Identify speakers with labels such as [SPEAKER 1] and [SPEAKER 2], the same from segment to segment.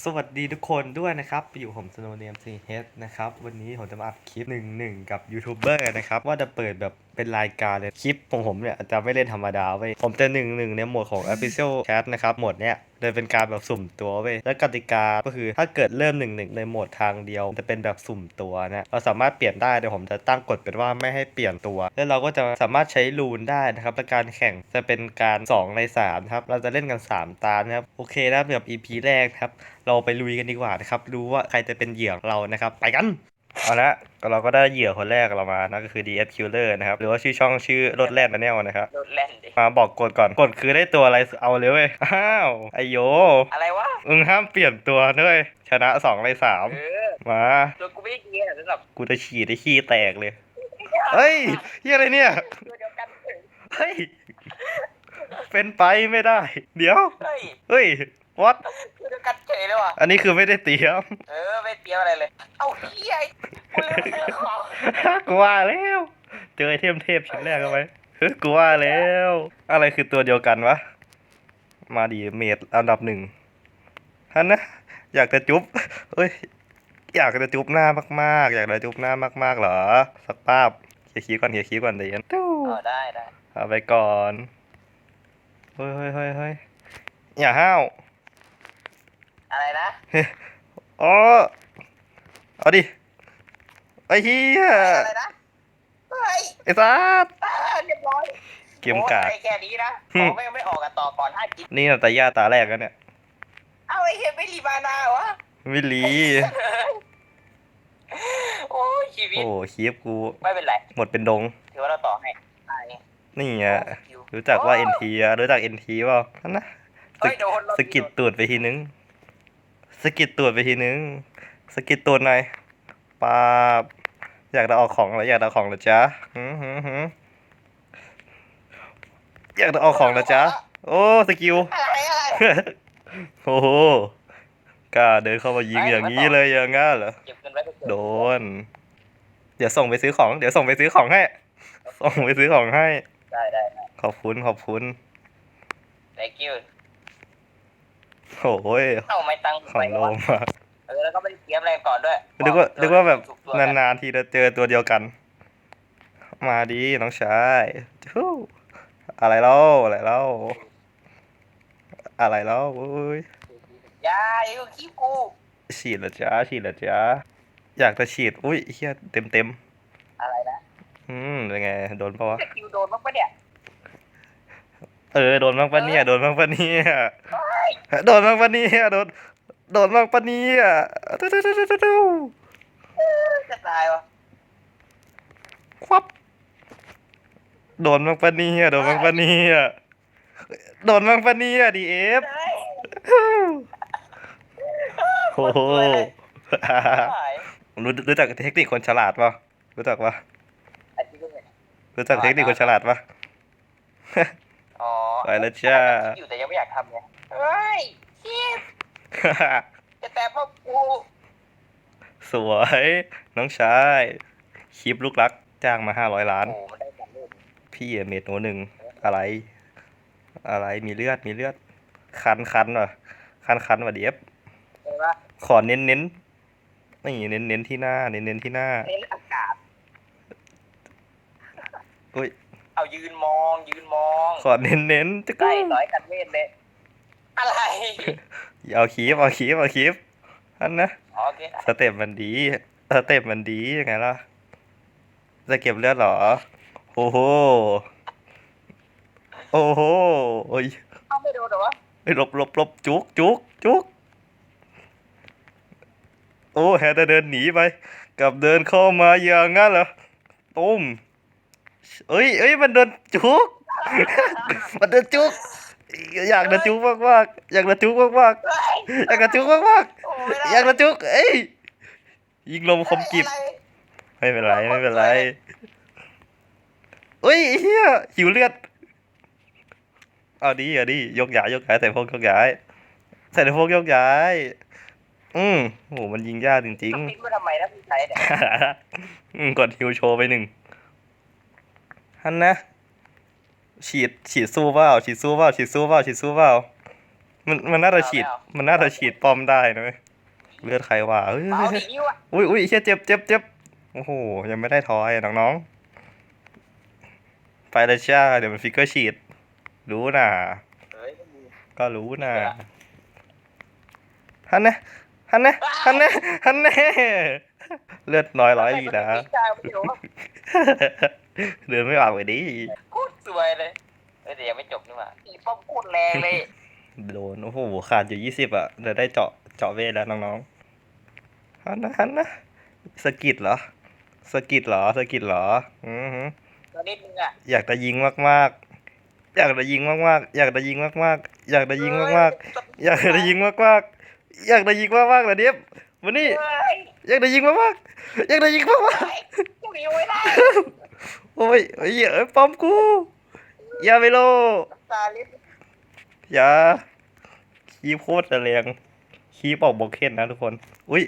[SPEAKER 1] สวัสดีทุกคนด้วยนะครับ อยู่ผมสโนเนียมซีเฮดนะครับ วันนี้ผมจะมาอัดคลิปหนึ่งหนึ่งกับยูทูบเบอร์นะครับ ว่าจะเปิดแบบเป็นรายการเลยคลิปของผมเนี่ยจะไม่เล่นธรรมดาเว้ยผมจะหนึ่งหนึ่งในโหมดของ Official Chat นะครับโหมดเนี้ยเลยเป็นการแบบสุ่มตัวเว้ยและกติกาก็คือถ้าเกิดเริ่มหนึ่งหนึ่งในโหมดทางเดียวจะเป็นแบบสุ่มตัวนะเราสามารถเปลี่ยนได้แต่ผมจะตั้งกฎเป็นว่าไม่ให้เปลี่ยนตัว แล้วเราก็จะสามารถใช้รูนได้นะครับและการแข่งจะเป็นการ 2 ใน3ครับเราจะเล่นกัน 3 ตานะครับโอเคนะครับแบบ EP แรกครับเราไปลุยกันดีกว่านะครับดูว่าใครจะเป็นเหยื่อเรานะครับ ไปกัน เอาละเราก็ได้เหยื่อคนแรกเรามานะก็คือ DS Killer นะครับ หรือว่าชื่อช่องชื่อรถแล่นนะแนวนะครับ
[SPEAKER 2] โดนแล่นดิ
[SPEAKER 1] มาบอกกฎก่อนกฎคือได้ตัวอะไรเอาเลยเว้ยอ้าวไอโย
[SPEAKER 2] อะไรวะ
[SPEAKER 1] มึงห้ามเปลี่ยนตัวด้วยชนะสองในสาม
[SPEAKER 2] เออ
[SPEAKER 1] มา
[SPEAKER 2] ตัวกูไม่ได้เกียร์สำหรับ
[SPEAKER 1] กูจะฉีดได้ขี้แตกเลยเฮ้ยเฮียอะไรเนี่ย
[SPEAKER 2] ตัวเดียวกันเฉย
[SPEAKER 1] เฮ้ยเป็นไปไม่ได้ เดี๋ยว
[SPEAKER 2] เฮ้ย
[SPEAKER 1] เฮ้ย what
[SPEAKER 2] ตั วเดียวกันเฉยเลยว่ะ
[SPEAKER 1] อันนี้คือไม่ได้เตรียม
[SPEAKER 2] เออไม่เตรียมอะไรเลย เอ้าเฮียไอ้กูลืมซื้อของ
[SPEAKER 1] กูว่าแล้ว เจอไอเทมเทพชิ้นแรกเข้าไปเฮ้ยกูว่าแล้ว อะไรคือตัวเดียวกันวะ มาดีเมดอันดับหนึ่งฮันนะ อยากจะจุ๊บเอ้ย อยากจะจุ๊บหน้ามากๆ อยากจะจุ๊บหน้ามากๆเหรอ สักป้าบเคลียร์คีย์ก่อนเคลียร์คีย์ก่อนเดี๋ยวตู้
[SPEAKER 2] เออได้ได้
[SPEAKER 1] เอาไปก่อน เฮ้ยเฮ้ยเฮ้ยเฮ้ยอย่าห้าว
[SPEAKER 2] อะไรนะ
[SPEAKER 1] อ๋อเอาดิไอ้เหี้ย
[SPEAKER 2] อะไรนะเฮ้ย
[SPEAKER 1] ไอ้สัส
[SPEAKER 2] อ่าเรียบร้อย
[SPEAKER 1] เกมกาก
[SPEAKER 2] โอ้ยแค่นี้นะ
[SPEAKER 1] หึ
[SPEAKER 2] ของไม่ไม่ออกกันต่อก่อนห้ากิน
[SPEAKER 1] นี่นาตาย่าตาแรกแล้วเนี่ย
[SPEAKER 2] เอ้าไอ้เฮียไม่รีบานาวะ
[SPEAKER 1] วิลี
[SPEAKER 2] โอ้ยชีวิต
[SPEAKER 1] โอ้คีบกู
[SPEAKER 2] ไม่เป็นไร
[SPEAKER 1] หมดเป็นดง
[SPEAKER 2] ถือว่าเราต่อให้ได้
[SPEAKER 1] นี่ไงรู้จักว่า NT อะรู้จัก NT เปล่านั่นนะ
[SPEAKER 2] เฮ้ยโดนเรา
[SPEAKER 1] สะกิดตูดไปทีนึง สะกิดตูดไปทีนึงสะกิดตูดหน่อยปาบอยากจะเอาของเหรออยากจะเอาของเหรอจ๊ะหืมหืมหืมอยากจะเอาของเหรอจ๊ะโอ้สกิล
[SPEAKER 2] อะไรอะไร
[SPEAKER 1] โอ้โหกล้าเดินเข้ามายิงอย่างนี้เลยอย่างงั้นเหรอ
[SPEAKER 2] เก็บเงินไว้เป็น
[SPEAKER 1] โดน เดี๋ยวส่งไปซื้อของ เดี๋ยวส่งไปซื้อของให้ ส่งไปซื้อของให้
[SPEAKER 2] ได้ได้ได้
[SPEAKER 1] ขอบคุณขอบคุณ
[SPEAKER 2] thank you
[SPEAKER 1] โอ้ย
[SPEAKER 2] เอ้าไม่ตังค์
[SPEAKER 1] ของ
[SPEAKER 2] ไป
[SPEAKER 1] โล
[SPEAKER 2] วะ
[SPEAKER 1] มา
[SPEAKER 2] เออแล้วก็ไม่ได้เตรียมอะไรก่อนด้วย
[SPEAKER 1] นึกว่านึกว่าแบบ
[SPEAKER 2] ถูกตัวกั
[SPEAKER 1] นานๆทีจะเจอตัวเดียวกัน มาดีน้องชายทู่อะไรเล่าอะไรเล่าอะไรเล่าโอ้ย
[SPEAKER 2] อยาอย่าอยู่ขี้กู
[SPEAKER 1] ฉีดเหรอจ๊ะฉีดเหรอจ๊ะอยากจะฉีดอุ้ยเฮียเต็มเต็ม
[SPEAKER 2] อะไรนะ
[SPEAKER 1] ๆอืมเป็นไงโดนปะวะ
[SPEAKER 2] สกิลโดนบ้างปะเนี่ย
[SPEAKER 1] เออโดนบ้างปะเนี่ยโดนบ้างปะเนี่ย
[SPEAKER 2] เฮ้ย
[SPEAKER 1] โดนบ้างปะเนี่ยโดนโดนบ้างปะเนี่ยตู้ตู้ตู้ตู้ตู้
[SPEAKER 2] จะตายวะ
[SPEAKER 1] ควับโดนบ้างปะเนี่ยโดนบ้างปะเนี่ยโดนบ้างปะเนี่ยดีเอฟ
[SPEAKER 2] เฮ้ย
[SPEAKER 1] โอ้โห
[SPEAKER 2] หาย
[SPEAKER 1] รู้รู้จักเทคนิคคนฉลาดป่ะรู้จักป่ะ
[SPEAKER 2] อันนี้ก็เห็น
[SPEAKER 1] รู้จักเทคนิคคนฉลาดป่ะ
[SPEAKER 2] อ๋อ
[SPEAKER 1] ไปแล้วจ้า
[SPEAKER 2] คิดอยู่แต่ยังไม่อยากทำไงเฮ้ยคิดจะแต่พ่อกู
[SPEAKER 1] สวย น้องชาย คลิปลูกรักจ้างมาห้าร้อยล้าน
[SPEAKER 2] โอ้มันได้สำเร็จ
[SPEAKER 1] พี่เมดโนหนึ่งอะไร อะไรมีเลือดมีเลือด คันคันว่ะ คันคันว่ะเดียบ
[SPEAKER 2] เห็นปะ
[SPEAKER 1] ขอเน้นเน้นนี่เน้นเน้นที่หน้า เน้นเน้นที่หน้า
[SPEAKER 2] เน้นอากาศ
[SPEAKER 1] อุ้ย
[SPEAKER 2] เอายืนมองยืนมอง
[SPEAKER 1] ขอเน้นเน้นจะ
[SPEAKER 2] ใก
[SPEAKER 1] ก็
[SPEAKER 2] ล้ร้อยกันเวทเลยอะไร
[SPEAKER 1] เอาคีบเอาคีบเอาคีบอันนะ
[SPEAKER 2] อ๋อโอเค
[SPEAKER 1] สเต็ปมันดีสเต็ปมันดียังไงล่ะจะเก็บเลือดเหรอโอ้โหโอ้โหโอ้ย
[SPEAKER 2] เอาไม่โดนเหรอวะ
[SPEAKER 1] เฮ้ยหลบหลบหลบจุกจุกจุกโอ้แฮจะเดินหนีไปกลับเดินเข้ามาอย่างงั้นเหรอตุ้ม เอ้ยเอ้ยมันเดินจุก มันเดินจุก อยากเดินจุกมากมากๆอยากเดินจุกมากมาก
[SPEAKER 2] เฮ้ย
[SPEAKER 1] ๆอยากเดินจุกมากมาก
[SPEAKER 2] โอ้ไม่
[SPEAKER 1] ๆ
[SPEAKER 2] ได้
[SPEAKER 1] อยากเดินจุก เอ้ยยิงลมคมกิบ
[SPEAKER 2] อะไร
[SPEAKER 1] ไม่เป็นไรไม่เป็นไรเอ้ยเฮียหิวเลือด เอาดีเอาดียกย้ายยกย้ายใส่พวกยกย้ายใส่ในพวกยกย้าย อืมโหมันยิงยากจริง
[SPEAKER 2] ต้องพิมพ์มาทำไมนะพี่ชายเนี่ย
[SPEAKER 1] ๆอืมกดฮิวโชว์ไปหนึ่ง ฮันนะฉีดฉีดสู้เปล่าฉีดสู้เปล่าฉีดสู้เปล่าฉีดสู้เปล่ามันมันน่าจะฉีด มันน่าจะฉีดป้อมได้นะเว้ยเลือดใครวะเฮ้ย
[SPEAKER 2] เอาดิยิ้วอะ
[SPEAKER 1] อุ้ยอุ้ยเฮียเจ็บเจ็บเจ็บโอ้โหยังไม่ได้ทอยน้องๆไปเลยจ้าเดี๋ยวมันฟิกเกอร์ฉีด รู้น่ะ
[SPEAKER 2] เฮ้ย
[SPEAKER 1] ก็รู้น่ะฮันนะ ฮันนะฮันนะฮันนะเลือดน้อยร้อยดีนะ
[SPEAKER 2] ไม่ได้ไม่รู้
[SPEAKER 1] เดินไม่ออกเลยดิ
[SPEAKER 2] โคตรสวยเลยเฮ้ยแต่ยังไม่จบนี่หว่าอีป้อมโคตรแรงเลย
[SPEAKER 1] โดน โอ้โห ขาดอยู่ยี่สิบอะเดี๋ยวได้เจาะเจาะเวทแล้วน้องๆฮันนะฮันนะสะกิดเหรอสะกิดเหรอสะกิดเหรอ อือหือ
[SPEAKER 2] ตอนนิดนึงอะ
[SPEAKER 1] อยากจะยิงมากๆ อยากจะยิงมากๆ อยากจะยิงมากๆ อยากจะยิงมากๆ อยากจะยิงมากๆ อยากจะยิงมากๆเหรอเดียบวันนี้
[SPEAKER 2] เฮ้ย
[SPEAKER 1] อยากจะยิงมากๆอยากจะยิงมาก
[SPEAKER 2] เฮ้ยกูหนีไม่ได้
[SPEAKER 1] ๆโอ้ยเอ้ยเอ้ยป้อมกูอย่าไปโล
[SPEAKER 2] ตาลิฟ
[SPEAKER 1] อย่าคีบโคตรจะแรงคีบออกบล็อกเคนนะทุกคน อุ้ย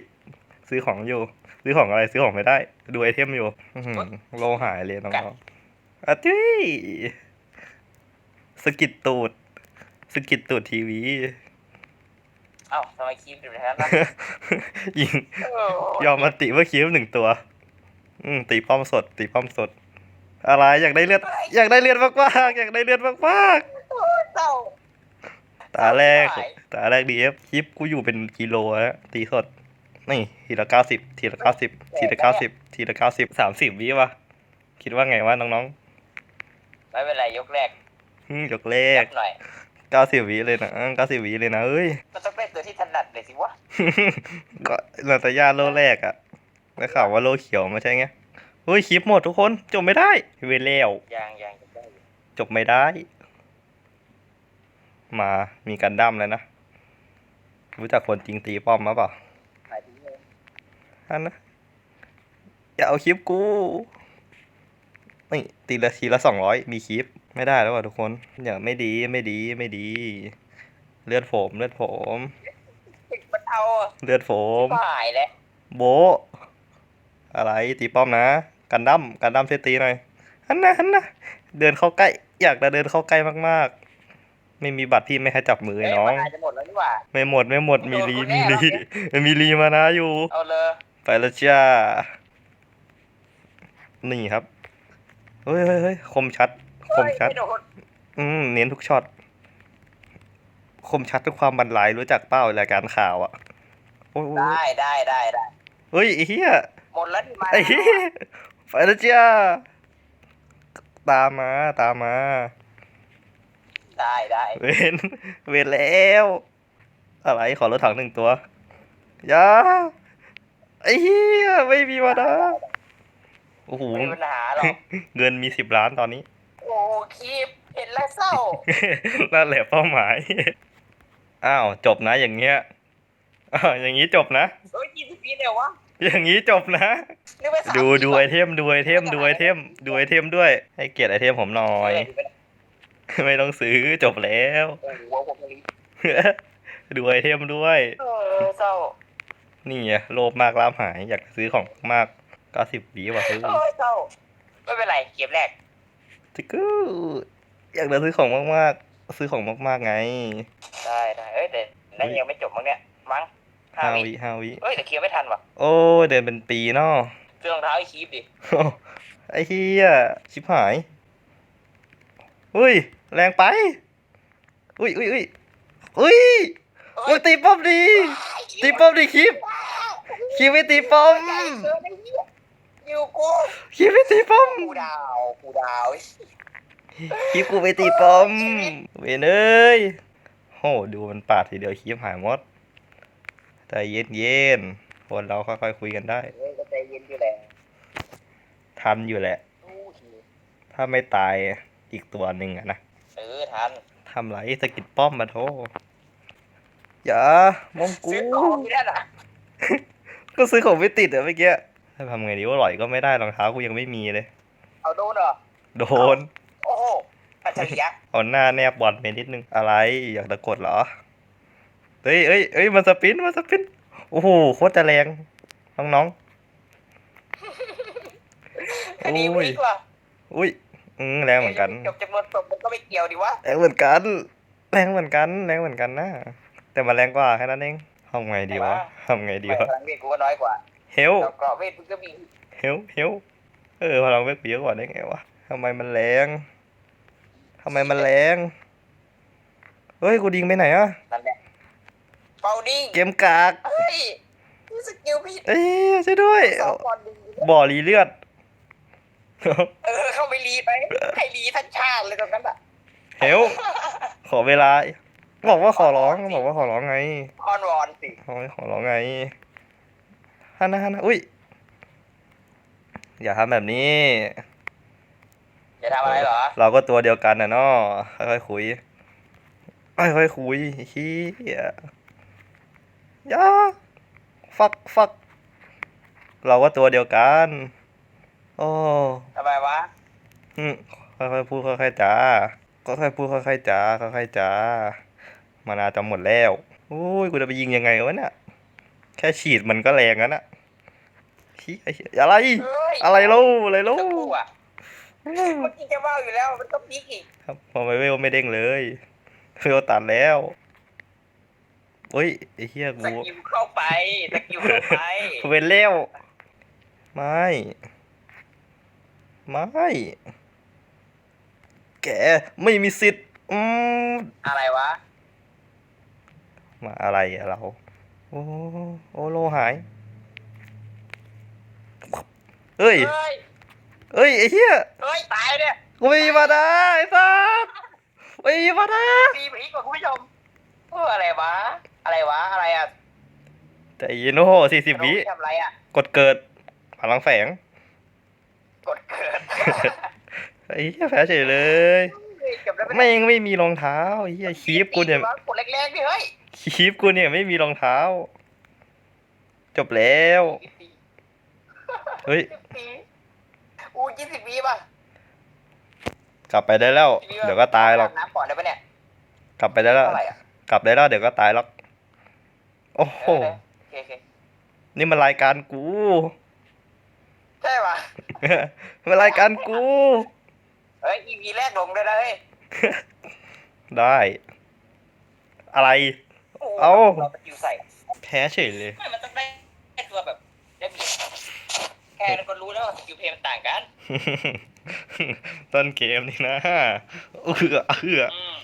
[SPEAKER 1] ซื้อของอยู่ ซื้อของอะไรซื้อของไม่ได้ ดูไอเทมอยู่อื้อหือโลหายเลยน้องๆอะทุยสกิดตูด สกิดตูดทีวี
[SPEAKER 2] เอ้าทำไมคีมถึงแบบนั้นล่ะ
[SPEAKER 1] ยิง
[SPEAKER 2] เออย
[SPEAKER 1] อมมาติเมื่อคิวหนึ่งตัว อืมตีป้อมสด ตีป้อมสด อะไรอยากได้เลือด อยากได้เลือดมากๆอยากได้เลือดมาก
[SPEAKER 2] เศร้า
[SPEAKER 1] ๆตาแรก
[SPEAKER 2] ไม่ไหว
[SPEAKER 1] ตาแรกดีเอฟคลิปกูอยู่เป็นกิโลแล้วตีสด นี่ทีละเก้าสิบทีละเก้าสิบทีละเก้าสิบทีละเก้าสิบสามสิบวิวะคิดว่าไงวะน้อง
[SPEAKER 2] ไม่เป็นไรยกแรก
[SPEAKER 1] ๆอืมยกเล
[SPEAKER 2] แค
[SPEAKER 1] ข
[SPEAKER 2] บหน่อย
[SPEAKER 1] เก้าสิบวิเลยนะเก้าสิบวิเลยนะเอ้ย
[SPEAKER 2] มันต้องได้ตัวที่ถนัดเลยสิวะ
[SPEAKER 1] ก็นาตาญาโลแรกอะได้ข่าวว่าโลเขียวไม่ใช่ไงเฮ้ยคลิปหมดทุกคนจบไม่ได้เวรแล้ว
[SPEAKER 2] ยังยังจะได้อยู่
[SPEAKER 1] จบไม่ได้ มามีกันดั้มแล้วนะ รู้จักคนจริงตีป้อมมาเปล่า
[SPEAKER 2] หมายถึงเลย
[SPEAKER 1] อันนะอย่าเอาคลิปกูนี่ตีละทีละสองร้อยมีคลิป ไม่ได้แล้วว่ะทุกคน อย่าไม่ดีไม่ดีไม่ดี เลือดผมเลือดผม
[SPEAKER 2] ติดมันเอาอะ
[SPEAKER 1] เลือดผม
[SPEAKER 2] หายแล้ว
[SPEAKER 1] โบะอะไรตีป้อมนะ กันดั้มกันดั้มเซตีหน่อยฮันนะฮันนะเดินเข้าใกล้ อยากจะเดินเข้าใกล้มากๆ ไม่มีบัตรที่ไม่ให้จับมือ
[SPEAKER 2] เฮ้
[SPEAKER 1] ไอ้
[SPEAKER 2] ย
[SPEAKER 1] น้อง
[SPEAKER 2] มันอาจจะหมดแล้วนี่หว่า
[SPEAKER 1] ไม่หมดไม่หมดมีรี
[SPEAKER 2] โดน
[SPEAKER 1] มี
[SPEAKER 2] คนแร
[SPEAKER 1] รี
[SPEAKER 2] กแล้ว
[SPEAKER 1] มีรีมานะอยู่
[SPEAKER 2] เอาเลย
[SPEAKER 1] ไปแล้วจ้า นี่ครับ เฮ้ยเฮ้ยเฮ้ยคมชัด คมชัด
[SPEAKER 2] เฮ้ยไโดน
[SPEAKER 1] อืม เน้นทุกช็อต คมชัดทุกความบรรลัยรู้จักเป้ารายการข่าวอะโอ้ย
[SPEAKER 2] ได้ได้ได้ได้
[SPEAKER 1] เฮ้ยไอ้เหี้ย
[SPEAKER 2] หมดแล้วนี่มา
[SPEAKER 1] ไอ้เหี้ยไปแล้วจ้าตามมาตามมา
[SPEAKER 2] ได้ได้
[SPEAKER 1] เวนเวนแล้ว อะไรขอรถถังหนึ่งตัวอยาไอ้เหี้ยไม่มีมานะโอ้โห
[SPEAKER 2] ไม่มีปัญหาหรอก
[SPEAKER 1] เงินมีสิบล้านตอนนี้
[SPEAKER 2] โอ้คีบเห็นแล้วเศร้า
[SPEAKER 1] นั่นแหละเป้าหมาย อ้าวจบนะอย่างเงี้ยอ้าวอย่างงี้จบนะ
[SPEAKER 2] เฮ้ยยี่สิบปีเดียววะ
[SPEAKER 1] อย่างงี้จบนะ
[SPEAKER 2] นึกไปสาม
[SPEAKER 1] ดู
[SPEAKER 2] ปี
[SPEAKER 1] ดู
[SPEAKER 2] ก่
[SPEAKER 1] ไอ
[SPEAKER 2] อน
[SPEAKER 1] เทมดูไอเทมดูไอเทมดูไอเทมด้วย ให้เกียรติไอเทมผมหน่อย ไม่ต้องซื้อจบแล้ว
[SPEAKER 2] โอ้โหผมนี้
[SPEAKER 1] ดูไอเทมด้วย
[SPEAKER 2] เออเศร้า
[SPEAKER 1] นี่ไงโลภมากล่ามหายอยากซื้อของมากเก้าสิบวีว่ะซื้อ
[SPEAKER 2] เออเศร้าไม่เป็นไรเก็บแรก
[SPEAKER 1] จิกกูอยากจะซื้อของมากๆ ซื้อของมากๆไง
[SPEAKER 2] ได้ได้เอ้ยแต่นั่นยังไม่จบมั้งเนี่ย มั้งห้า
[SPEAKER 1] ห้า
[SPEAKER 2] วิ
[SPEAKER 1] วิห้าวิ
[SPEAKER 2] เอ้ยแต่เคลียร์ไม่ทันว่ะ
[SPEAKER 1] โอ้ยเดินเป็นปีเนาะ
[SPEAKER 2] ซื้อรองเท้าไอ้คีบดิ
[SPEAKER 1] ไอ้เฮียชิบหาย อุ้ย แรงไป อุ้ยอุ้ยอุ้ยอุ้ยอุ้ยตีป้อมดี ตีป้อมดีคลิปคลิปไม่ตีป้อม
[SPEAKER 2] เออไอ้เหี้ย อยู่กู
[SPEAKER 1] คลิปไม่ตีป้อม
[SPEAKER 2] กูดาวกูดาว
[SPEAKER 1] คลิปกูไปตีป้อมเวนเอ้ยโหดูมันปาดทีเดียวคลิปหายหมดใจเย็นเย็นๆคนเราค่อยๆคุยกันได้
[SPEAKER 2] เฮ้ยก็ใจเย็นอยู่แหละ
[SPEAKER 1] ทันอยู่แหละ
[SPEAKER 2] อู้หู
[SPEAKER 1] ถ้าไม่ตายอีกตัวหนึ่งอะนะ
[SPEAKER 2] เออทัน
[SPEAKER 1] ทำไรสกิดป้อมมาโทอย่ามองกู
[SPEAKER 2] ซื้อของไม่ได้น่ะ
[SPEAKER 1] ก็ซื้อของไม่ติดอะเมื่อกี้ ถ้าทำไงดีว่าหล่อยก็ไม่ได้รองเท้ากูยังไม่มีเลย
[SPEAKER 2] เอาโดนเหรอ
[SPEAKER 1] โดน
[SPEAKER 2] โอ้โหอัจฉริยะ
[SPEAKER 1] เอาหน้าแนบบอลไปนิดนึง อะไรอยากตะกดเหรอ เฮ้ยเอ้ยเอ้ยมันสปินมันสปิน โอ้โหโคตรจะแรงน้อง
[SPEAKER 2] คดีไม่ดีกว่า
[SPEAKER 1] ๆอุ้ยอืมแรงเหมือนกัน
[SPEAKER 2] จบจำนวนศพมันก็ไม่เกี่ยวดิวะ
[SPEAKER 1] แรงเหมือนกัน แรงเหมือนกันแรงเหมือนกันนะแต่มันแรงกว่าแค่นั้นเองทำไงดีวะทำไงดี
[SPEAKER 2] ไม่
[SPEAKER 1] วะ
[SPEAKER 2] พลังเวทกูก็น้อยกว่า
[SPEAKER 1] เฮล
[SPEAKER 2] แล้วก็เวทมึงก็มี
[SPEAKER 1] เฮลเฮลเออพลังเวทกูเยอะกว่าได้ไงวะทำไมมันแรงทำไมมันแรงเฮ้ยกูดิงไปไหนอะ
[SPEAKER 2] นั่นแหละเป่าดิ้ง
[SPEAKER 1] เกมกาก
[SPEAKER 2] เฮ้ยนี่สกิลพี่
[SPEAKER 1] เอ้ยช่วยด้วย
[SPEAKER 2] สองบอลดี
[SPEAKER 1] บ่อรีเลือด
[SPEAKER 2] เออเข้าไปรีไปให้รีทั้งชาติเลยตรงนั้นอะ
[SPEAKER 1] เฮลขอเวลา บอกว่าขอร้องบอกว่าขอร้องไง
[SPEAKER 2] อ้อนวอนสิ
[SPEAKER 1] ขอขอร้องไง ฮันนะฮันนะอุ้ย อย่าทำแบบนี้
[SPEAKER 2] จะทำอะไรเหรอ
[SPEAKER 1] เราก็ตัวเดียวกันนะเนาะค่อยๆคุย ค่อยๆคุยเฮียอย่าฟักฟัก เราก็ตัวเดียวกัน โอ้
[SPEAKER 2] ทำไมวะ
[SPEAKER 1] อืมค่อยๆพูดค่อยๆจาค่อยๆพูดค่อยๆจาค่อยๆจามานาจะหมดแล้วโอ้ยกูจะไปยิงยังไงวะเนี่ยแค่ฉีดมันก็แรงแล้วน่ะ เฮียเหี้ยอะไร
[SPEAKER 2] เฮ้ย
[SPEAKER 1] อะไรลูอะไรลู
[SPEAKER 2] จะพูดอะเมื่อกี้จะว่าอยู่แล้วมันต้องพีกอีก
[SPEAKER 1] ครับพอไม่เวลไม่เด้งเลยเวลตัดแล้วเฮ้ยไอ้เหี้ย
[SPEAKER 2] ส
[SPEAKER 1] กู
[SPEAKER 2] กิลเข้าไปสกิลเข้าไป
[SPEAKER 1] เวนแล้วไม่ไม่แกไม่มีสิทธิ์อืม
[SPEAKER 2] อะไรวะ
[SPEAKER 1] มาอะไรอะเรา โอ้โอโลหาย เฮ้ย
[SPEAKER 2] เฮ้ย
[SPEAKER 1] เฮ้ยไอ้เหี้ย
[SPEAKER 2] เฮ้ยตายเนี่ย
[SPEAKER 1] กูไม่มีมาดาไอ้สัสไม่มีมาดา
[SPEAKER 2] ตีพีกกว่าคุณผู้ชมเอออะไรวะ อะไรวะ อะไรอะ
[SPEAKER 1] แต่ยีโน่สี่สิบวิ
[SPEAKER 2] ทำอะไรอะ
[SPEAKER 1] กดเกิดพลังแฝง
[SPEAKER 2] กดเกิด
[SPEAKER 1] ไอ้เหี้ยแพ้เฉยเลย
[SPEAKER 2] เฮ้ยเก็บได้
[SPEAKER 1] ไม่งไม่มีรองเท้าไอ้เหี้ยคีฟกูเนี่ย
[SPEAKER 2] กดแรกๆดิเฮ้ย
[SPEAKER 1] คีฟกูเนี่ยไม่มีรองเท้า จบแล้ว เฮ้ย
[SPEAKER 2] สิบปีอู้ยี่สิบปีป่ะ
[SPEAKER 1] กลับไปได้แล้ว เดี๋ยวก็ตายหรอก
[SPEAKER 2] น้ำก่อนได้ปะเนี่ย
[SPEAKER 1] กลับไปได้แล้ว
[SPEAKER 2] เท่าไหร่อะ
[SPEAKER 1] กลับได้แล้วเดี๋ยวก็ตายหรอก โอ้โห
[SPEAKER 2] เออโอเคโอเค
[SPEAKER 1] นี่มันรายการกู
[SPEAKER 2] ใช่ป่ะ
[SPEAKER 1] มันรายการกู
[SPEAKER 2] เฮ้ย EP แรกลงด้วยนะเฮ้ย
[SPEAKER 1] ได้ อะไร
[SPEAKER 2] โอ้โห
[SPEAKER 1] เอ้า
[SPEAKER 2] เราสกิลใส่
[SPEAKER 1] แพ้เฉยเลย
[SPEAKER 2] ไม่มันต้องได้แค่ตัวแบบได้มี แค่นั้นก็รู้แล้วว่าสกิลเพลย์มันต่างกัน
[SPEAKER 1] ต้นเกมนี่นะเอือเอือ
[SPEAKER 2] อืม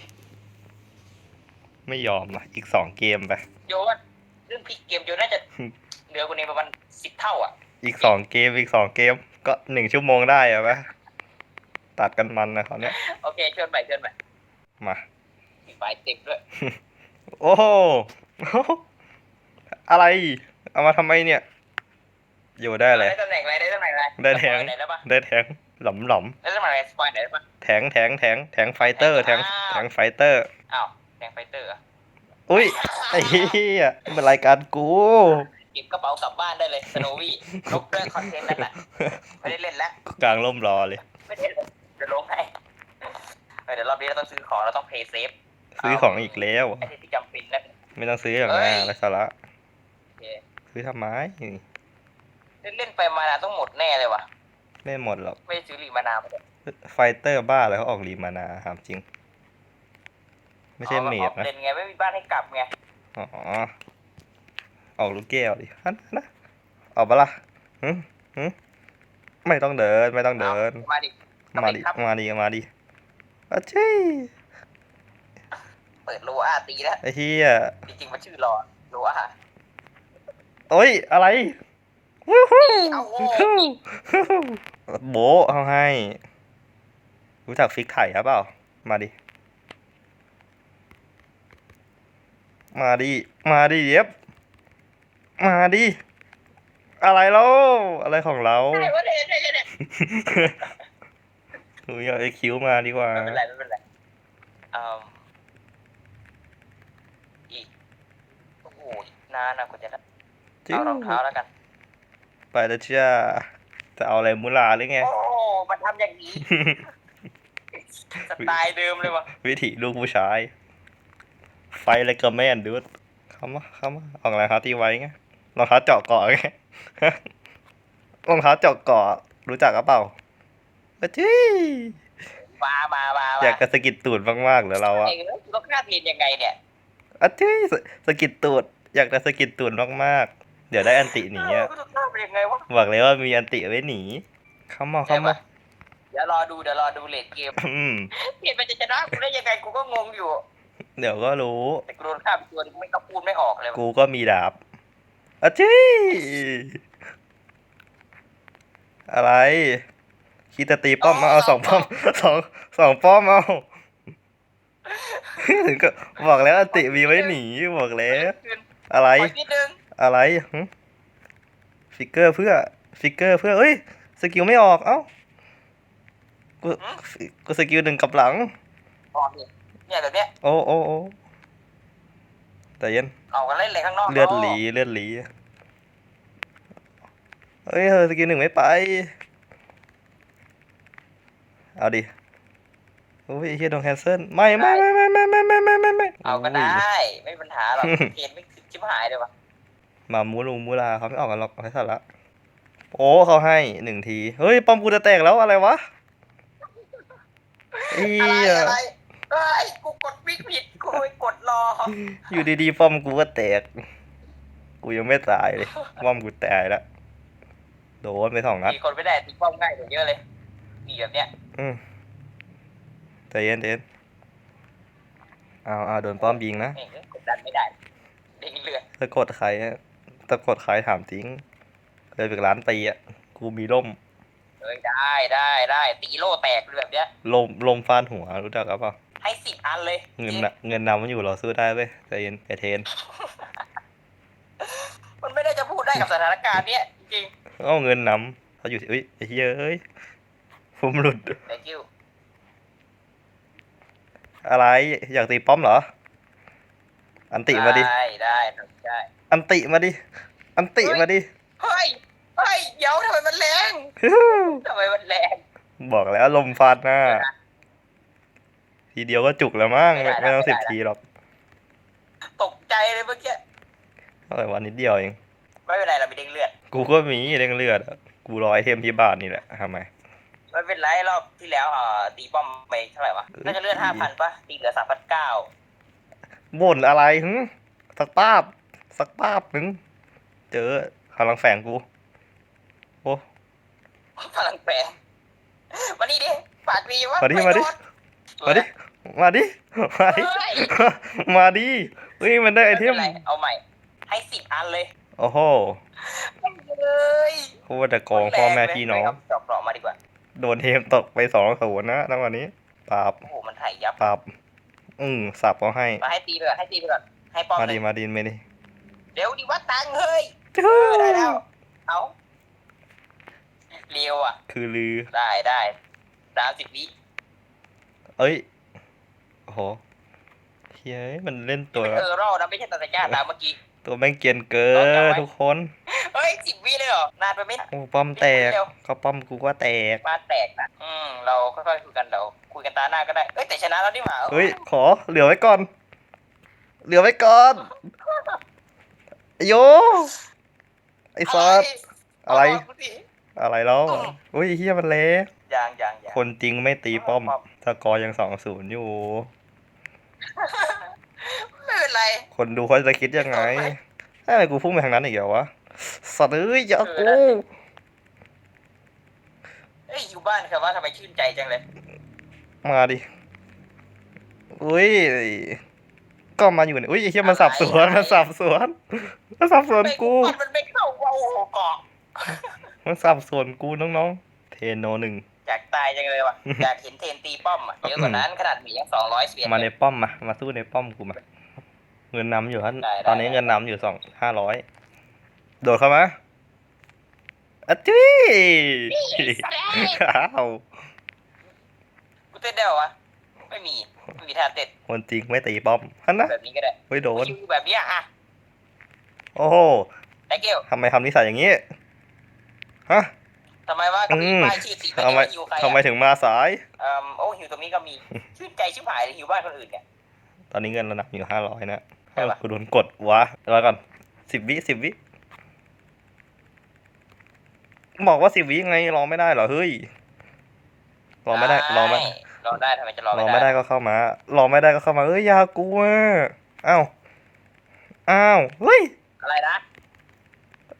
[SPEAKER 1] ไม่ยอมอะอีกสองเกมไป
[SPEAKER 2] โยว่าเรื่องพลิกเกมโยน่าจะเหลือกว่านี้ประมาณสิบเท่าอะ
[SPEAKER 1] อีกสองเกมอีกสองเกม ก็หนึ่งชั่วโมงได้อะปะตัดกันมันนะเขาวเนี้ย
[SPEAKER 2] โอเคเชิญไปเชิญไป
[SPEAKER 1] มา
[SPEAKER 2] มีไฟเต็มด้วย
[SPEAKER 1] โอ้โห อะไร เอามาทำไมเนี่ย อยู่ได้เลย
[SPEAKER 2] ได้ตำแหน่งอะไรได้ตำแหน่งอะไร
[SPEAKER 1] ได้แทง
[SPEAKER 2] สปอยไหนได้ปะ
[SPEAKER 1] ได้แทงหลอมหลอม
[SPEAKER 2] ได้ตำแหน่งอะไรสปอยไหนได้ปะ
[SPEAKER 1] แทงแทงแทงแทงไฟเตอร์แทง
[SPEAKER 2] อ้าว
[SPEAKER 1] แทงไฟเตอร์
[SPEAKER 2] อ้าวแทงไฟเตอร์เหรอ
[SPEAKER 1] อุ้ยไอ้เหี้ยนี่เป็นรายการกู
[SPEAKER 2] เก็บกระเป๋ากลับบ้านได้เลยสโนวี่ลบเรื่องคอนเทนต์นั่นแหละไม่ได้เล่นแล้ว
[SPEAKER 1] กลางร่มรอเลย
[SPEAKER 2] ไม่ได้เล่นเดี๋ยวลงให้เออเดี๋ยวรอบนี้เราต้องซื้อของเราต้องเพย์เซฟ
[SPEAKER 1] ซื้อของอีกแล้ว
[SPEAKER 2] ไอ้ที่จำเป็นนะ
[SPEAKER 1] ไม่ต้องซื้ออย่าง
[SPEAKER 2] เอ้
[SPEAKER 1] นั้น
[SPEAKER 2] ย
[SPEAKER 1] ไรสาระ
[SPEAKER 2] โอเค
[SPEAKER 1] ซื้อทำไม
[SPEAKER 2] เล่นเล่นไปมานาต้องหมดแน่เลยว่ะ
[SPEAKER 1] ไม่หมดหรอก
[SPEAKER 2] ไม่ได้ซื้อรีมานามาเลย
[SPEAKER 1] ไฟเตอร์บ้าอะไรเขาออกรีมานาถามจริง ไม่ใช่
[SPEAKER 2] อ๋อ
[SPEAKER 1] เม
[SPEAKER 2] อ
[SPEAKER 1] ด
[SPEAKER 2] อก
[SPEAKER 1] นะ
[SPEAKER 2] เล่นไงไม่มีบ้านให้กลับไง
[SPEAKER 1] อ๋อ ออกลูกแก้วดิฮันนะออกปะล่ะหึหึไม่ต้องเดิน ไม่ต้องเดิน
[SPEAKER 2] มาดิ
[SPEAKER 1] มาดิ
[SPEAKER 2] ครับ
[SPEAKER 1] มาดิ มาดิอะจี้
[SPEAKER 2] เปิดโลอาตีแล้ว
[SPEAKER 1] ไอ้เหี้ย
[SPEAKER 2] จริงๆมันชื่อรอโลอา
[SPEAKER 1] โอ้ย อะไรวู้ฮู้
[SPEAKER 2] เอาโอ้
[SPEAKER 1] ฮู้ฮู้โบะเขาให้ รู้จักฟิกไข่ครับเปล่า มาดิ มาดิ มาดิเย็บ มาดิ อะไรแล้วอะไรของเรา
[SPEAKER 2] ใช่ว่าเนี่ยใช่เนี่ย
[SPEAKER 1] หนูอยากไอคิวมาดีกว่า
[SPEAKER 2] ไม่เป็นไรไม่เป็นไรอืมอีกโอ้โหอีกนานนะกว่าจะได้
[SPEAKER 1] จิ้
[SPEAKER 2] เอา
[SPEAKER 1] ว
[SPEAKER 2] รองเท้าแล้วกัน
[SPEAKER 1] ไปแล้วจ้าจะเอาอะไรมุลาหรือไง
[SPEAKER 2] โอ้มันทำอย่างนี้ สไตล์เดิมเลยวะ
[SPEAKER 1] วิถีลูกผู้ชาย ไฟเลยกระแมนดูดเข้ามาเข้ามาออกรองเท้าที่ไว้ไงรองเท้าเจาะเกาะไงรองเท้าเจาะเกาะรู้จักกระเปล่าอะจี้
[SPEAKER 2] มามามา
[SPEAKER 1] อยากกระสะกิดตูดมากๆเหรอเราอะ
[SPEAKER 2] เองเลยต้องหน้าเทียนยังไงเนี่ย
[SPEAKER 1] อะเจ้ยสสะกิดตูด อยากจะสะกิดตูดมากๆ เดี๋ยวได้อันติหนีอะ
[SPEAKER 2] กูจะหน้าเป็นยังไงวะ
[SPEAKER 1] บอกเลยว่ามีอันติไว้หนีเข้ามาเข้ามา
[SPEAKER 2] เดี๋ยวรอดูเดี๋ยวรอดูเลดเกม
[SPEAKER 1] อืม
[SPEAKER 2] เทียนมันจะชนะกูได้ยังไงกูก็งงอยู่
[SPEAKER 1] เดี๋ยวก็รู้
[SPEAKER 2] แต่กูโดนข้ามตัวนึงไม่ต้องพูดไม่ออกเลย
[SPEAKER 1] กูก็มีดาบอะเจ้ยอะไรคิดจะตีป้อมมาเอาสองป้อมสองสองป้อมเอาถึงก็บอกแล้วอันติมีไว้หนีบอกแล้ว อะไร
[SPEAKER 2] ขออีกนิดนึง
[SPEAKER 1] อะไรหึฟิกเกอร์เพื่อฟิกเกอร์เพื่อเอ้ยสกิลไม่ออก เอ้ากูกูสกิลหนึ่งกลับหลัง
[SPEAKER 2] ออกดิเนี่ยแบบเนี้ย
[SPEAKER 1] โอ้โอ้โอ้แต่เย็น
[SPEAKER 2] ออกกันเล่นเลยข้างนอก
[SPEAKER 1] เลือดหลีเลือดหลีเฮ้ยเฮ้ยสกิลหนึ่งไม่ไป เอาดิโอ้ยไอ้เฮียโดนแคนเซิลไม่ไม่ไม่ไม่ไม่ไม่ไม่ไม่ไม่ไม่
[SPEAKER 2] เอาก็ได้
[SPEAKER 1] ย
[SPEAKER 2] ไม่มีปัญหาหรอกเทียนไม่ชิบหายเลยวะ
[SPEAKER 1] มามูลูมูลาเขาไม่ออกกันหรอกไร้สาระโอ้เขาให้หนึ่งที เฮ้ย ป้อมกูจะแตกแล้วอะไรวะเอี
[SPEAKER 2] อะไร
[SPEAKER 1] ย
[SPEAKER 2] อะไรเอ้ยกูกดวิกผิดกูไปกดรอ
[SPEAKER 1] อยู่ดีๆป้อมกูก็แตก กูยังไม่ตายเลย ป้อมกูตายแล้วโดนไปสองนัด
[SPEAKER 2] มีคนไม่ได้ตีป้อมง่ายกว่าเยอะเลยมีแบบเนี้ย
[SPEAKER 1] อืมใจเย็นใจเย็นเอาเอาโดนป้อมยิงนะ
[SPEAKER 2] เอ้ยกดดันไม่ได้เด้งเลือด
[SPEAKER 1] ถ้ากดใครอะ ถ้ากดใครถามจริง เลยไปร้านตีอะ กูมีล่ม
[SPEAKER 2] เอ้ยได้ได้ได้ตีโล่แตกเลยแบบเนี้ย
[SPEAKER 1] ลมลมฟาดหัวรู้จักกับเปล่า
[SPEAKER 2] ให้สิบอันเลย
[SPEAKER 1] เงิน
[SPEAKER 2] จริง
[SPEAKER 1] น่ะเงินนำมันอยู่เราสู้ได้เว้ยใจเย็นใจเทน
[SPEAKER 2] มันไม่ได้จะพูดได้กับสถานการณ์เนี้ยจริง
[SPEAKER 1] เอาเงินนำเขาอยู่ที่เอ้ยไอ้เหี้ยเอ้ยผมหลุด
[SPEAKER 2] แต่คิว
[SPEAKER 1] อะไรอยากตีป้อมเหรอ อันติมาดิ
[SPEAKER 2] ได้ได้ได้
[SPEAKER 1] อันติมาดิ อันติมาดิ
[SPEAKER 2] เฮ้ย เฮ้ย เดี๋ยวทำไมมันแรงทำไมมันแรง
[SPEAKER 1] บอกแล้วลมฟาดหน้า ทีเดียวก็จุกแล้วมั้ง
[SPEAKER 2] ไม่
[SPEAKER 1] ไม่
[SPEAKER 2] ได้
[SPEAKER 1] ไม่ต้อง
[SPEAKER 2] ไม่
[SPEAKER 1] สิบ
[SPEAKER 2] ได้
[SPEAKER 1] ทีหรอก
[SPEAKER 2] ตกใจเลยเมื่อกี้
[SPEAKER 1] อะไรวันนิดเดียวเอง
[SPEAKER 2] ไม่เป็นไรเรามีเด้งเลือด
[SPEAKER 1] กูก็มีเร่งเลือดอะกูรอไอเทมที่บ้านนี่แหละทำไม
[SPEAKER 2] ไม่เป็นไรรอบที่แล้วเอ่อตีป้อมไปเท่าไหร่วะ
[SPEAKER 1] เอ้ย
[SPEAKER 2] น่าจะเลือดห้าพันปะตีเหลือสามพันเก้า
[SPEAKER 1] บ่นอะไรหึสักป้าบ สักป้าบหนึงเจอพลังแฝงกู โอ้
[SPEAKER 2] พลังแฝงมานี่ดิปากดีวะ
[SPEAKER 1] มาดิ
[SPEAKER 2] ไมา
[SPEAKER 1] ดิ
[SPEAKER 2] โน
[SPEAKER 1] มาดิมาดิมาดิ
[SPEAKER 2] เฮ้ย
[SPEAKER 1] มาดิเฮ้ยมันได้ไอ
[SPEAKER 2] ไม่
[SPEAKER 1] เท
[SPEAKER 2] เป็
[SPEAKER 1] ม
[SPEAKER 2] นไรเอาใหม่ ให้สิบอันเลย
[SPEAKER 1] โอ้โห
[SPEAKER 2] เลย
[SPEAKER 1] โคตรจะกองพ่อแม่พี่น้อง
[SPEAKER 2] เาจอบเปลาะมาดีกว่า
[SPEAKER 1] โดนเทมตกไปสองศูนย์นะทั้งวันนี้ปราบ
[SPEAKER 2] โอ้โหมันถ่ายยับ
[SPEAKER 1] ปราบอืมสับเขาให้
[SPEAKER 2] มาให้ตีไปก่อนให้ตีไปก่อนให้ป้อม
[SPEAKER 1] มา
[SPEAKER 2] เล
[SPEAKER 1] ดี
[SPEAKER 2] ย
[SPEAKER 1] มาดีมาดี
[SPEAKER 2] เดี๋ยวดิว่าตังค์เฮ้ย
[SPEAKER 1] จู้
[SPEAKER 2] เออได้แล้วเอาเรียวอะ
[SPEAKER 1] คือลือ
[SPEAKER 2] ได้ได้สามสิบวิ
[SPEAKER 1] เอ้ยโอ้โหเฮ้ยมันเล่นตัว
[SPEAKER 2] เออรอดนะไม่ใช่ตาตะกร้าตามเมื่อกี้
[SPEAKER 1] ตัวแม่งเกรียนเกิ
[SPEAKER 2] เอาจับ
[SPEAKER 1] น
[SPEAKER 2] ไว้
[SPEAKER 1] ทุกคน
[SPEAKER 2] เฮ้ยสิบวิเลยเหรอนานไปไหม
[SPEAKER 1] โอ้ป้อมแตก
[SPEAKER 2] เร็ว
[SPEAKER 1] ก็ป้อมกูก็แตก
[SPEAKER 2] บ้านแตกนะอืมเราค่อยๆคุยกันเดี๋ยวคุยกันตาหน้าก็ได้เอ้ยแต่ชนะแล้วนี่หว่า
[SPEAKER 1] เฮ้ยขอเหลือไว้ก่อน เหลือไว้ก่อนไอ โยไอซอสอะไร
[SPEAKER 2] บกกูสิ
[SPEAKER 1] อะไรแล้ว
[SPEAKER 2] อืม
[SPEAKER 1] อุ้ยเฮียมันเละ
[SPEAKER 2] ยังยังยัง
[SPEAKER 1] คนจริงไม่ตีป้อมสกอร์ยังสองศูนย์อยู่
[SPEAKER 2] ไม่เป็นไร
[SPEAKER 1] คนดูเขาจะคิดยังไง
[SPEAKER 2] ไม่
[SPEAKER 1] ทำไมกูพุ่งไปทางนั้นอีกเหรอวะ สัตว์เอ้ยอย่า
[SPEAKER 2] เอ
[SPEAKER 1] กู
[SPEAKER 2] อเอ้ยอยู่บ้านครับว่าทำไมชื่นใจจังเลย
[SPEAKER 1] มาดิ อุ้ย ก็มาอยู่เนี่ยอุ้ยไอ้เฮียมันสับสวนมันสับสวนมันสับสวนกู
[SPEAKER 2] ไม่มันไม่เข้าว่าโอ้โหเกาะ
[SPEAKER 1] มันสับสวนกูน้องๆ เทโนหนึ่ง
[SPEAKER 2] อยากตายจังเลยว่ะอยากเห็นเทนตีป้อมอะเยอะกว่านั้นขนาดหมียังสองร้อยเสีย
[SPEAKER 1] มาในป้อมมามาสู้ในป้อมกูมาเงินนำอยู่ท่าน
[SPEAKER 2] ได้ได้
[SPEAKER 1] ตอนนี้เงินนำอยู่สองห้าร้อยโดดเข้ามาอะจี้อ้าว
[SPEAKER 2] กูเต้นได้ปะวะไม่มีไม่มีท่าเต้น
[SPEAKER 1] คนจริงไม่ตีป้อมฮันนะ
[SPEAKER 2] แบบนี้ก็ได้
[SPEAKER 1] เฮ้ยโดน
[SPEAKER 2] ชิวแบบเนี้ยอะ
[SPEAKER 1] โอ้โห
[SPEAKER 2] แต่เกล
[SPEAKER 1] ทำไมทำนิสัยอย่างนี้ฮะ
[SPEAKER 2] ทำไมว่ากับมี
[SPEAKER 1] อืม
[SPEAKER 2] ป้ายชื่อสีไม่
[SPEAKER 1] ทำไม
[SPEAKER 2] ได้หิวใคร
[SPEAKER 1] ทำไม
[SPEAKER 2] อะ
[SPEAKER 1] ถึงมาสาย
[SPEAKER 2] เอ่อโอ้หิวตรงนี้ก็มีชื่นใจชิบหายเลยหิวบ้านคนอื่นเนี่ย
[SPEAKER 1] ตอนนี้เงินระดับอยู่ห้าร้อยนะ
[SPEAKER 2] ใช่ปะ
[SPEAKER 1] กูโดนกดวะรอก่อนสิบวิสิบวิบอกว่าสิบวิไงรอไม่ได้เหรอเฮ้ยรอไม่ได้รอไม่
[SPEAKER 2] รอได้ทำไมจะรอ
[SPEAKER 1] รอ
[SPEAKER 2] ไม่
[SPEAKER 1] ไม่
[SPEAKER 2] ได้
[SPEAKER 1] ได้ก็เข้ามารอไม่ได้ก็เข้ามาเอ้ยอยากูอะอ้าวอ้าวเฮ้ย
[SPEAKER 2] อะไรนะ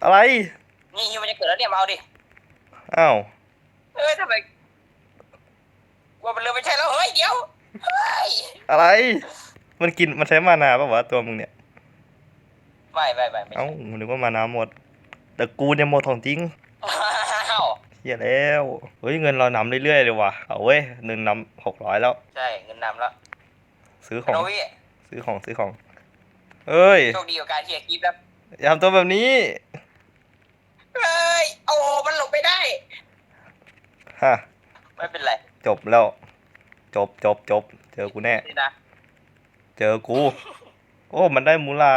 [SPEAKER 1] อะไร
[SPEAKER 2] นี่ฮิวมันจะเกิดแล้วเนี่ยมาเอาดิ
[SPEAKER 1] อ้าว
[SPEAKER 2] เอ้ยทำไมว่ามันเรือไม่ใช่แล้วเฮ้ยเดี๋ยวเฮ้ย
[SPEAKER 1] อะไร มันกินมันใช้มานาป่าวะตัวมึงเนี่ย
[SPEAKER 2] ไม่ไม่ไม่ไม่
[SPEAKER 1] เอ้า
[SPEAKER 2] ใช่
[SPEAKER 1] นึกว่ามานาหมด แต่กูเนี่ยหมดของจริง
[SPEAKER 2] อ้าว
[SPEAKER 1] เฮียแล้วเฮ้ยเงินเรานำเรื่อยๆเลยว่ะเอาเว้ยหนึ่งนำหกร้อยแล้ว
[SPEAKER 2] ใช่เงินนำแล้ว
[SPEAKER 1] ซื้อของ
[SPEAKER 2] โนวิ
[SPEAKER 1] ซื้อของซื้อของ เอ้ย
[SPEAKER 2] โชคดีกับการเคลียร์คลิปแล้ว
[SPEAKER 1] อย่าทำตัวแบบนี้
[SPEAKER 2] เฮ้ยโอ้โหมันหลบไม่ได้
[SPEAKER 1] ฮะ
[SPEAKER 2] ไม่เป็นไร
[SPEAKER 1] จบแล้ว จบจบจบเจอกูแน่
[SPEAKER 2] นี่นะ
[SPEAKER 1] เจอกู โอ้ มันได้มูลา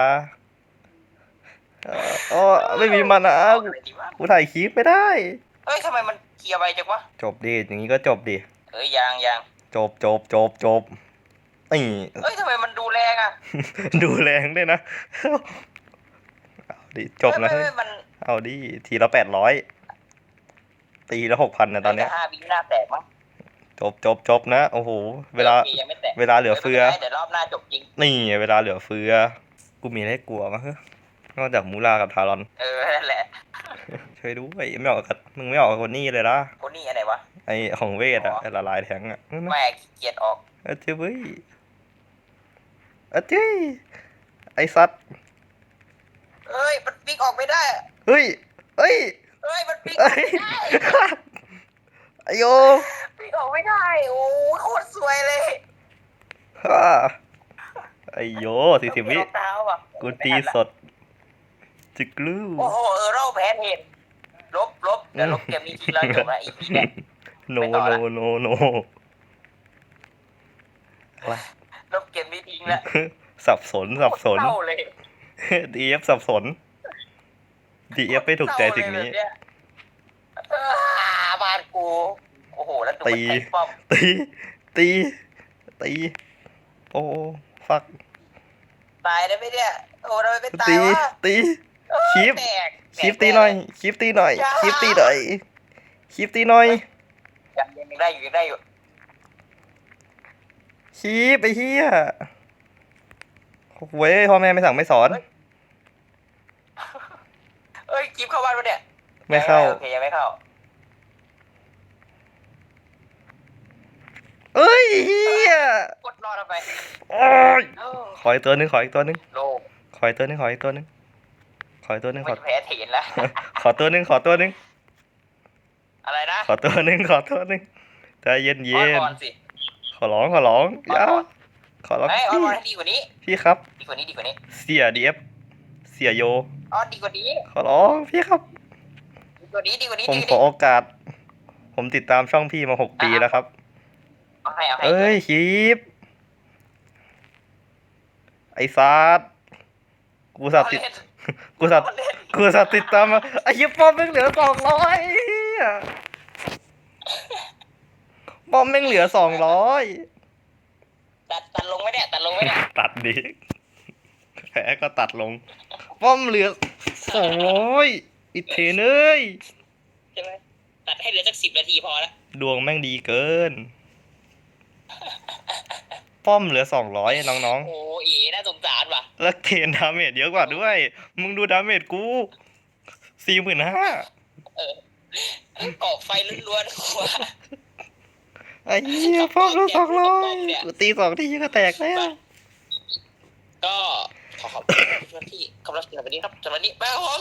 [SPEAKER 1] เอ่อโอ้ไม่มีมานะ
[SPEAKER 2] เอาอะไรดีวะ
[SPEAKER 1] กูถ่ายคลิปไม่ได้
[SPEAKER 2] เฮ้ยทำไมมันเคลียร์ไปจังวะ
[SPEAKER 1] จบดิอย่างนี้ก็จบดิ
[SPEAKER 2] เอ้ยยังยัง
[SPEAKER 1] จบจบจบจบนี่
[SPEAKER 2] เฮ้ยทำไมมันดูแรงอะ
[SPEAKER 1] ดูแรงด้วยนะเอาดิจบนะ
[SPEAKER 2] เฮ้
[SPEAKER 1] เฮ้
[SPEAKER 2] ย
[SPEAKER 1] ย
[SPEAKER 2] เฮ้ยมัน
[SPEAKER 1] เอาดิทีละแปดร้อยตีละหกพันนะตอนเนี้ย
[SPEAKER 2] ห้าวิหน้าแตกมั้ง
[SPEAKER 1] จบจบจบนะโอ้โหเวลา
[SPEAKER 2] โอคยังไม่แตก
[SPEAKER 1] เวลาเหลือเฟือ
[SPEAKER 2] ไม่ป็นไรเดี๋ยวรอบหน้าจบจริง
[SPEAKER 1] นี่เวลาเหลือเฟือ กูมีอะไรให้กลัวมั้งเฮ้ยนอกจากมูลากับทารอน
[SPEAKER 2] เออนั่นแหละ
[SPEAKER 1] ช่วยด้วยไม่ออกกับมึงไม่ออกกับคนนี้เลยละ
[SPEAKER 2] คนนี้อันไหนวะ
[SPEAKER 1] ไอของเวทอะ
[SPEAKER 2] อ๋อ
[SPEAKER 1] ไอละลายแทงอะนั่นนะ
[SPEAKER 2] แม่ขี้เกียจออก
[SPEAKER 1] เอะเจ้ยเว้ยเอะเจ้ยไอสัตว์
[SPEAKER 2] เอ้ย มันปิ๊กออกไม่ได้
[SPEAKER 1] เฮ้ยเฮ้ย
[SPEAKER 2] เอ้ย มันปิ๊กอ
[SPEAKER 1] เอ้
[SPEAKER 2] อก
[SPEAKER 1] ย
[SPEAKER 2] ไม่ได้
[SPEAKER 1] ไอโย
[SPEAKER 2] ปิ๊กออกไม่ได้ โอ้ยโคตรสวยเลย
[SPEAKER 1] ฮ่าไอโยสี่สิบวิ
[SPEAKER 2] รองเท้าอะ
[SPEAKER 1] กูตีสด จิกลู
[SPEAKER 2] โอ้โหเออเราแพ้เห็นลบลบเดี๋ยวลบเกมนี้ทิ้งแล้วจบละอีกทีเนี่ย
[SPEAKER 1] โน
[SPEAKER 2] ไม่ต่อ
[SPEAKER 1] โน
[SPEAKER 2] ละ
[SPEAKER 1] โนโนอะไร
[SPEAKER 2] ลบเกมนี้ทิ้งแล้ว
[SPEAKER 1] สับสนสับสน
[SPEAKER 2] เศร้าเลย
[SPEAKER 1] ดีเอฟสับสนดีเอฟไม่ถูกใจสิ่งนี้
[SPEAKER 2] เศร้าเลยแบบเยอ่าบ้านกูโอ้โหแล้วดู
[SPEAKER 1] ตี
[SPEAKER 2] มันแทงป้อม
[SPEAKER 1] ตี ตี ตี โอ้ ฟัก
[SPEAKER 2] ตายได้ไหมเนี่ย โอ้ทำไมไม่ตาย
[SPEAKER 1] ตี
[SPEAKER 2] วะ
[SPEAKER 1] ตี
[SPEAKER 2] เออ
[SPEAKER 1] คลิป
[SPEAKER 2] แตก
[SPEAKER 1] คลิปตีหน่อยคลิปตีหน่อย
[SPEAKER 2] อย่า
[SPEAKER 1] คลิปตีหน่อยคลิปตีหน่อย
[SPEAKER 2] ยังยังได้อยู่ยังได้อยู่
[SPEAKER 1] คลิปไอ้เหี้ยเว้ยพ่อแม่ไม่สั่งไม่สอน
[SPEAKER 2] เอ้ยคลิปเข้าบ้านปะเนี่ย
[SPEAKER 1] ไม่เข้า
[SPEAKER 2] โอเคยังไม่เข้า
[SPEAKER 1] เอ้ยเหี้ย
[SPEAKER 2] กดรอทำไม
[SPEAKER 1] โอ้ย
[SPEAKER 2] เออ
[SPEAKER 1] ขออีกตัวหนึงขออีกตัวหนึง
[SPEAKER 2] โลก
[SPEAKER 1] ขออีกตัวหนึงขออีกตัวหนึง ขออีกตัวหนึงข
[SPEAKER 2] ไม่
[SPEAKER 1] อ
[SPEAKER 2] แพ้เถียนแล้ว
[SPEAKER 1] ขอตัวหนึงขอตัวหนึง
[SPEAKER 2] อะไรนะ
[SPEAKER 1] ขอตัวหนึงขอตัวหนึงใจเย็น
[SPEAKER 2] อ
[SPEAKER 1] เย็
[SPEAKER 2] อน
[SPEAKER 1] น
[SPEAKER 2] วอนสิ
[SPEAKER 1] ขอร้องขอร้องอย่า
[SPEAKER 2] อ้อน
[SPEAKER 1] ขอร้อง
[SPEAKER 2] ไอ้ยออน
[SPEAKER 1] พี่
[SPEAKER 2] วอนให้ดีกว่านี้
[SPEAKER 1] พี่ครับ
[SPEAKER 2] ดีกว่านี้ดีกว่านี้
[SPEAKER 1] เสียดีเอฟเสียโย
[SPEAKER 2] ออนดีกว่านี้
[SPEAKER 1] ขอร้องพี่ครับ
[SPEAKER 2] ดีกว่านี้ดีกว่านี้
[SPEAKER 1] ผม
[SPEAKER 2] ดีก
[SPEAKER 1] ขอ
[SPEAKER 2] ว่านี้
[SPEAKER 1] โอกาส ผมติดตามช่องพี่มาหกปีแล้วครับ
[SPEAKER 2] เอาให้เอาให้
[SPEAKER 1] เอ้ยคลิปไอ้ซาดกูสั
[SPEAKER 2] เอา
[SPEAKER 1] ตว์ติด
[SPEAKER 2] เล่น
[SPEAKER 1] กูสัตว์
[SPEAKER 2] เอาเล่น
[SPEAKER 1] กูสัตว์ติดตามมาไอ้ยิปป้อมแม่งเหลือสองร้อยป้อมแม่งเหลือสองร้อย
[SPEAKER 2] ตัดตัดลงไหมเนี่ยตัดลงไหมเนี่ย
[SPEAKER 1] ตัดดิแพ้ก็ตัดลง ป้อมเหลือสองร้อยอิเทนเอ้ย
[SPEAKER 2] ใช่ไหมตัดให้เหลือสักสิบนาทีพอละ
[SPEAKER 1] ดวงแม่งดีเกิน ป้อมเหลือสองร้อยน้อง
[SPEAKER 2] โอ้อีน่าสงสารว่ะ
[SPEAKER 1] ๆ แล้วเทนดาเมจเยอะกว่าด้วย มึงดูดาเมจกูสี่หมื่นห้า
[SPEAKER 2] กอกไฟล้วนๆกว่า
[SPEAKER 1] ไอ้เหี้ยป้อมเหลือสองร้อยกูตีสองทีก็แตกแล้ว
[SPEAKER 2] ก็ขอขอบคุณที่เข้ารับชมในวันนี้ครับสำหรับวันนี้บ๊ายบายครับผม